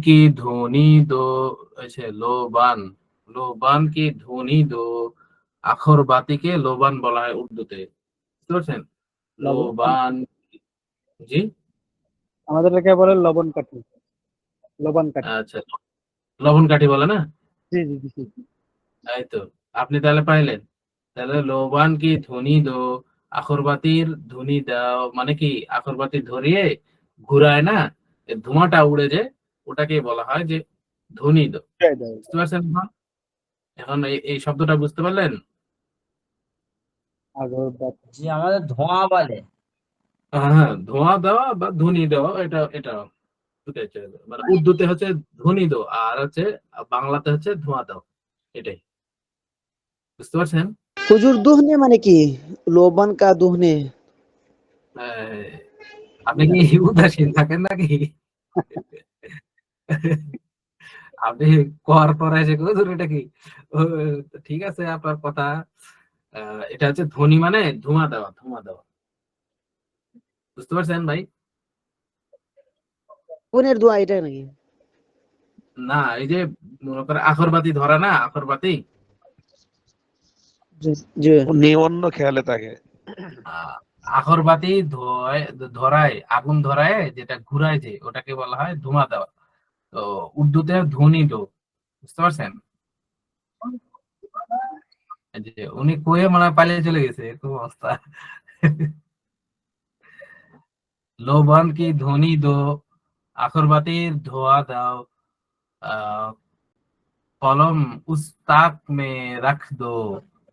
কি ধ্বনি দো আছে লোবান লোবান কি ধ্বনি দো আখর বাতিকে লোবান বলা হয় উর্দুতে বুঝতে পারছেন লোবান জি আমাদের এলাকায় বলে লবণ কাঠি লবণ কাঠি আচ্ছা লবণ কাঠি বলে না জি জি জি। তাই তো আপনি তাহলে পাইলেন তাহলে লোবান কি ধ্বনি দো আখরবাতির ধ্বনি দাও মানে কি আখরবাতি ধরিয়ে ঘুরায় না ধোঁয়াটা উড়ে যে ওটাকে বলা হয় যে ধ্বনি। বুঝতে পারছেন এখন? এখন এই- শব্দটা বুঝতে পারলেন? জি আমাদের ধোঁয়া বলে। হ্যাঁ ধোঁয়া দেওয়া বা ধ্বনি দেওয়া এটা এটা মানে উর্দুতে হচ্ছে ধ্বনি দো আর হচ্ছে বাংলাতে হচ্ছে ধোঁয়া দাও এটাই। বুঝতে পারছেন? হুজুর দুহনে মানে কি? লোবান কা দুহনে? আপনি কি উদাসীন থাকেন নাকি? আপনি কর পরে এসে হুজুর এটা কি? ঠিক আছে আপনার কথা। এটা হচ্ছে ধ্বনি মানে ধোঁয়া দেওয়া ধোঁয়া দেওয়া। বুঝতে পারছেন ভাই? কোনের দোয়া এটা নাকি? না এই যে মনে করে আখরবাতি ধরা না আখরবাতি? যে অন্য খেয়ালে থাকে। আখরবাতি ধোয় ধরায় আগুন ধরায় যেটা ঘুরায় যে ওটাকে বলা হয় ধোঁয়া দেওয়া। উর্দুতে ধ্বনি দো বুঝতে পারছেন? যে উনি কয়ে মনে পালিয়ে চলে গেছে এরকম অবস্থা। লোবান কি ধ্বনি দো আখরবাতির ধোয়া দাও কলম উস তাক মে রাখ দো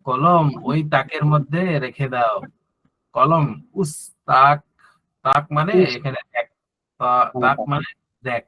কলম ওই তাকের মধ্যে রেখে দাও। কলম উস তাক তাক মানে এখানে তাক মানে দেখ।